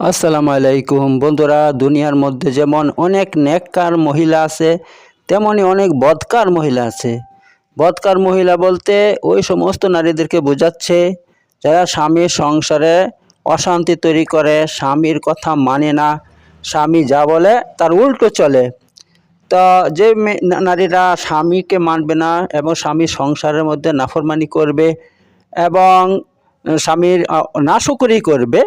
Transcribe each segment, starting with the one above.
আসসালামু আলাইকুম। বন্ধুরা, দুনিয়ার মধ্যে যেমন অনেক নেককার মহিলা আছে তেমনই অনেক বদকার মহিলা আছে। বদকার মহিলা বলতে ওই সমস্ত নারীদেরকে বোঝাচ্ছে, যারা স্বামীর সংসারে অশান্তি তৈরি করে, স্বামীর কথা মানে না, স্বামী যা বলে তার উল্টো চলে। তো যে নারীরা স্বামীকে মানবে না এবং স্বামীর সংসারের মধ্যে নাফরমানি করবে এবং স্বামীর নাশকরি করবে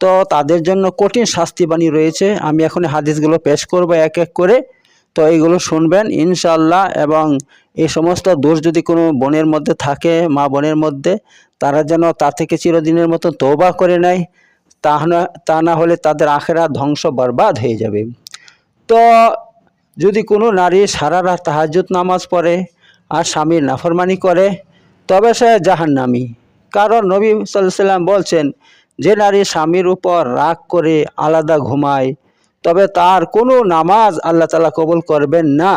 তো তাদের জন্য কঠিন শাস্তিবাণী রয়েছে। আমি এখন হাদিসগুলো পেশ করব এক এক করে। তো এইগুলো শুনবেন ইনশাল্লাহ এবং এই সমস্ত দোষ যদি কোনো বোনের মধ্যে থাকে, মা বোনের মধ্যে, তারা যেন তা থেকে চিরদিনের মতো তৌবা করে নেয়, তা না তা না হলে তাদের আখেরা ধ্বংস বরবাদ হয়ে যাবে। তো যদি কোনো নারী সারা রাত তাহাজ্জুদ নামাজ পড়ে, আর স্বামীর নাফরমানি করে, তবে সে জাহান্নামী। কারণ নবী সাল্লাম বলছেন যে নারী স্বামীর উপর রাগ করে আলাদা ঘুমায়, তবে তার কোনো নামাজ আল্লাহ তালা কবুল করবেন না।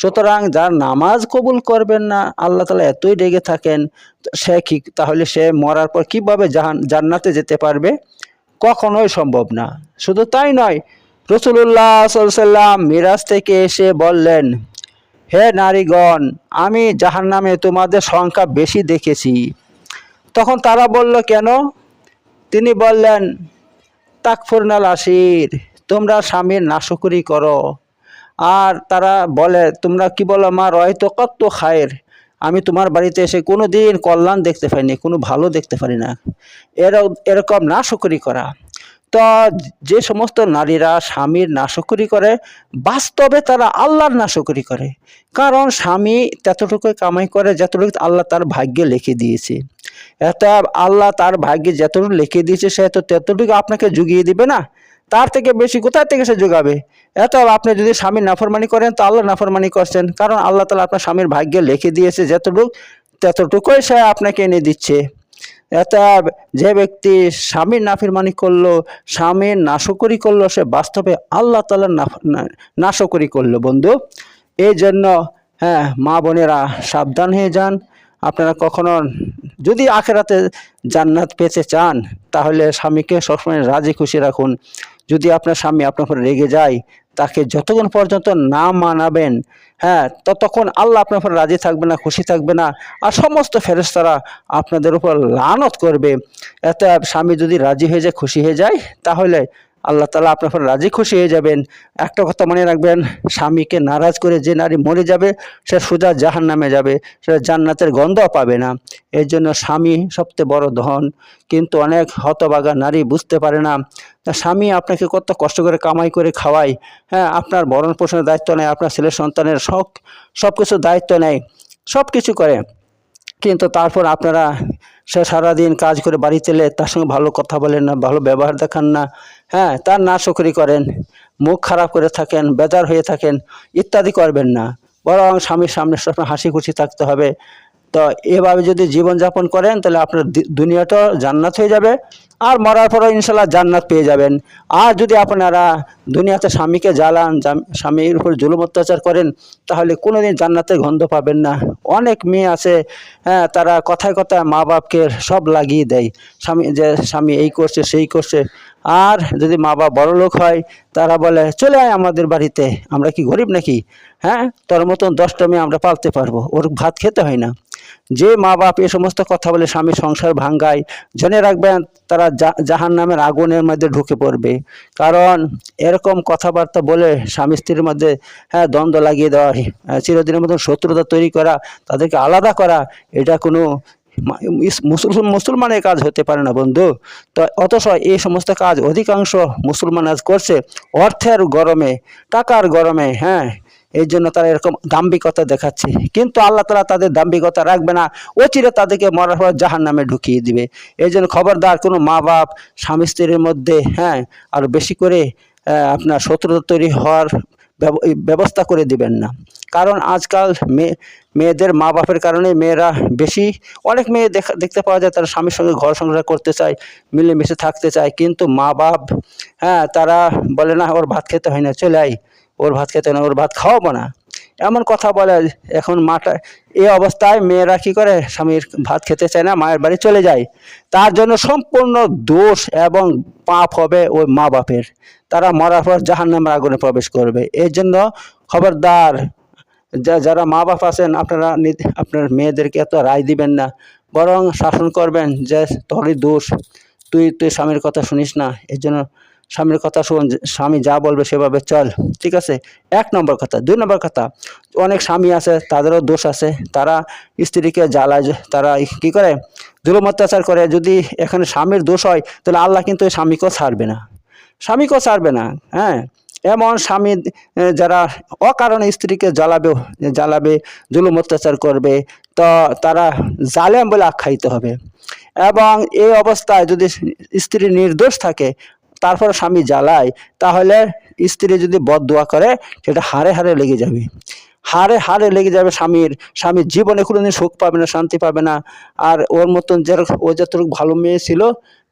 সুতরাং যার নামাজ কবুল করবেন না, আল্লাহ তালা এতই রেগে থাকেন, সে কি, তাহলে সে মরার পর কীভাবে জাহান, জান্নাতে যেতে পারবে? কখনোই সম্ভব না। শুধু তাই নয় রসুল্লাহ সাল্লাম মিরাজ থেকে এসে বললেন, হে নারীগণ, আমি জাহান্নামে তোমাদের সংখ্যা বেশি দেখেছি। তখন তারা বলল, কেন? তিনি বললেন তাকফুরনাল আসির তোমরা স্বামীর নাশকরি করো। আর তারা বলে, তোমরা কি বলো, মা, রয় তো কত খায়ের? আমি তোমার বাড়িতে এসে কোনো দিন কল্যাণ দেখতে পাইনি, কোনো ভালো দেখতে পারি না। এর, এরকম নাশকরি করা। তো যে সমস্ত নারীরা স্বামীর নাশকরি করে, বাস্তবে তারা আল্লাহর নাশকরি করে। কারণ স্বামী ততটুকু কামাই করে, যতটুকু আল্লাহ তার ভাগ্যে লিখে দিয়েছে। এত আল্লাহ তার ভাগ্যে যতটুকু লিখে দিয়েছে, সে তো ততটুকু আপনাকে জুগিয়ে দিবে না? তার থেকে বেশি কোথায় থেকে সে যোগাবে এত আপনি যদি স্বামীর নাফরমানি করেন, তো আল্লাহ নাফরমানি করছেন। কারণ আল্লাহ তালা আপনার স্বামীর ভাগ্যে লিখে দিয়েছে যতটুকু, ততটুকুই সে আপনাকে এনে দিচ্ছে। এত যে ব্যক্তি স্বামীর নাফরমানি করল স্বামীর নাশকরি করল, সে বাস্তবে আল্লাহ তালার নাশকরি করল বন্ধু। এই জন্য হ্যাঁ মা বোনেরা সাবধান হয়ে যান। আপনারা কখনো যদি আখেরাতে জান্নাত পেতে চান, তাহলে স্বামীকে সবসময় রাজি খুশি রাখুন। যদি আপনার স্বামী আপনার উপর রেগে যায়, তাকে যতক্ষণ পর্যন্ত না মানাবেন হ্যাঁ ততক্ষণ আল্লাহ আপনার উপর রাজি থাকবে না, খুশি থাকবে না। আর সমস্ত ফেরেশতারা আপনাদের উপর লানত করবে। এত স্বামী যদি রাজি হয়ে যায়, খুশি হয়ে যায়, তাহলে আল্লাহ তালা আপনার রাজি খুশি হয়ে যাবেন। একটা কথা মনে রাখবেন, স্বামীকে নারাজ করে যে নারী মরে যাবে, সে সোজা জাহান নামে যাবে, সে জান্নাতের গন্ধ পাবে না। এর জন্য স্বামী সবচেয়ে বড় ধন। কিন্তু অনেক হতবাগা নারী বুঝতে পারে না স্বামী আপনাকে কত কষ্ট করে কামাই করে খাওয়ায়? হ্যাঁ আপনার ভরণ পোষণের দায়িত্ব নেয়, আপনার ছেলে সন্তানের সব সব কিছু দায়িত্ব নেয় সব কিছু করে। কিন্তু তারপর আপনারা সে সারাদিন কাজ করে বাড়ি এলে তার সঙ্গে ভালো কথা বলেন না, ভালো ব্যবহার দেখান না হ্যাঁ তার না নাশকরি করেন, মুখ খারাপ করে থাকেন, বেজার হয়ে থাকেন, ইত্যাদি করবেন না। বরং স্বামীর সামনে সবসময় হাসি খুশি থাকতে হবে। তো এভাবে যদি জীবনযাপন করেন, তাহলে আপনার দুনিয়াটা জান্নাত হয়ে যাবে। আর মরার পরও ইনশাল্লাহ জান্নাত পেয়ে যাবেন। আর যদি আপনারা দুনিয়াতে স্বামীকে জ্বালান স্বামীর উপর জুলুম অত্যাচার করেন, তাহলে কোনোদিন জান্নাতের গন্ধ পাবেন না। অনেক মেয়ে আছে হ্যাঁ তারা কথায় কথায় মা বাপকে সব লাগিয়ে দেয়। স্বামী যে স্বামী এই করছে, সেই করছে। আর যদি মা বাপ বড় লোক হয়, তারা বলে, চলে আয় আমাদের বাড়িতে, আমরা কি গরিব নাকি? হ্যাঁ তোর মতন দশটা মেয়ে আমরা পালতে পারব। ওর ভাত খেতে হয় না। যে মা বাপ এ সমস্ত কথা বলে স্বামী সংসার ভাঙ্গায়, জেনে রাখবেন তারা জাহান নামের আগুনের মধ্যে ঢুকে পড়বে। কারণ এরকম কথাবার্তা বলে স্বামী স্ত্রীর মধ্যে হ্যাঁ দ্বন্দ্ব লাগিয়ে দেওয়া চিরদিনের মতন শত্রুতা তৈরি করা, তাদেরকে আলাদা করা, এটা কোনো মুসলমানের কাজ হতে পারে না বন্ধু। তো অথচ এই সমস্ত কাজ অধিকাংশ মুসলমান আজ করছে অর্থের গরমে, টাকার গরমে হ্যাঁ এই জন্য তারা এরকম দাম্ভিকতা দেখাচ্ছে। কিন্তু আল্লাহ তালা তাদের দাম্ভিকতা রাখবে না। অচিরে তাদেরকে মরার পর জাহান নামে ঢুকিয়ে দিবে। এই জন্য খবরদার কোনো মা বাপ স্বামী স্ত্রীর মধ্যে হ্যাঁ আর বেশি করে আপনার শত্রুতা তৈরি হওয়ার ব্যবস্থা করে দিবেন না। কারণ আজকাল মেয়ে মেয়েদের মা বাপের কারণে মেয়েরা বেশি, অনেক মেয়ে দেখা, দেখতে পাওয়া যায় তারা স্বামীর সঙ্গে ঘর সংসার করতে চায়, মিলেমিশে থাকতে চায়। কিন্তু মা বাপ হ্যাঁ তারা বলে না, ওর ভাত খেতে হয় না, চলে আয়। ওর ভাত খেতে না, ওর ভাত খাওয়াবো না। এমন কথা বলে এখন মাটা, এই অবস্থায় মেয়েরা কী করে? স্বামীর ভাত খেতে চায় না, মায়ের বাড়ি চলে যায়। তার জন্য সম্পূর্ণ দোষ এবং পাপ হবে ওই মা বাপের। তারা মরার পর জাহান্নামের আগুনে প্রবেশ করবে। এর জন্য খবরদার, যা, যারা মা বাপ আছেন, আপনারা আপনার মেয়েদেরকে এত রায় দিবেন না। বরং শাসন করবেন যে, তোরই দোষ। তুই তুই স্বামীর কথা শুনিস না। এর জন্য স্বামীর কথা শোন স্বামী যা বলবে সেভাবে চল, ঠিক আছে? এক নম্বর কথা। দুই নম্বর কথা, অনেক স্বামী আছে, তাদেরও দোষ আছে। তারা স্ত্রীকে জ্বালায় তারা কি করে? জুলুম অত্যাচার করে। যদি এখানে স্বামীর দোষ হয়, তাহলে আল্লাহ কিন্তু ওই স্বামীকেও ছাড়বে না। স্বামীকেও ছাড়বে না হ্যাঁ? এমন স্বামী যারা অকারণে স্ত্রীকে জ্বালাবে জ্বালাবে, জুলুম অত্যাচার করবে, তো তারা জালেম বলে আখ্যায়িত হবে। এবং এই অবস্থায় যদি স্ত্রী নির্দোষ থাকে তারপর স্বামী জ্বালায়, তাহলে স্ত্রী যদি বদ দোয়া করে, সেটা হারে হারে লেগে যাবে। হারে হারে লেগে যাবে স্বামীর স্বামীর জীবনে কোনোদিন সুখ পাবে না, শান্তি পাবে না। আর ওর মতন যে ও যতটুকু ভালো মেয়ে ছিল,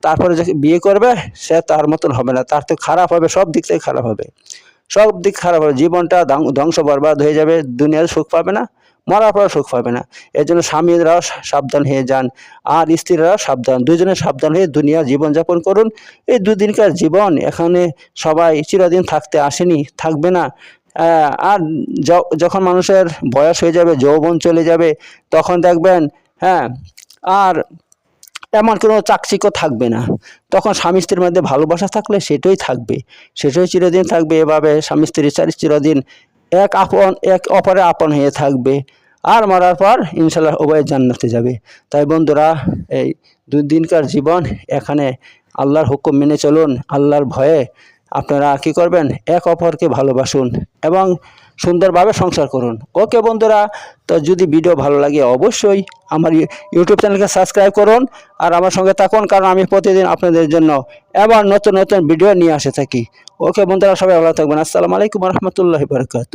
তারপরে যে বিয়ে করবে, সে তার মতন হবে না। তার তো খারাপ হবে, সব দিক থেকে খারাপ হবে। সব দিক খারাপ হবে। জীবনটা ধ্বংস বরবাদ হয়ে যাবে দুনিয়ার সুখ পাবে না। মরার পর সুখ পাবে না। এর জন্য স্বামীরাও সা- সাবধান হয়ে যান আর স্ত্রীরাও সাবধান। দুজনে সাবধান হয়ে দুনিয়া জীবনযাপন করুন। এই দুদিনকার জীবন এখানে সবাই চিরদিন থাকতে আসেনি, থাকবে না। আর যখন মানুষের বয়স হয়ে যাবে, যৌবন চলে যাবে, তখন দেখবেন হ্যাঁ আর এমন কোনো চাকচিক্য থাকবে না। তখন স্বামী স্ত্রীর মধ্যে ভালোবাসা থাকলে সেটাই থাকবে। সেটাই চিরদিন থাকবে। এভাবে স্বামী স্ত্রী চারি চিরদিন এক আপন, এক অপরে আপন হয়ে থাকবে। আর মরার পর ইনশাল্লাহ উভয় জান্নাতে যাবে। তাই বন্ধুরা, এই দুদিনকার জীবন এখানে আল্লাহর হুকুম মেনে চলুন, আল্লাহর ভয়ে। আপনারা কি করবেন? এক অপরকে ভালোবাসুন এবং সুন্দরভাবে সংসার করুন। ওকে বন্ধুরা, তো যদি ভিডিও ভালো লাগে অবশ্যই আমার ইউ- ইউটিউব চ্যানেলকে সাবস্ক্রাইব করুন আর আমার সঙ্গে থাকুন, কারণ আমি প্রতিদিন আপনাদের জন্য এবার নতুন নতুন ভিডিও নিয়ে আসে থাকি। ওকে বন্ধুরা, সবাই ভালো থাকবেন। আসসালামু আলাইকুম রহমতুল্লাহ বরকাত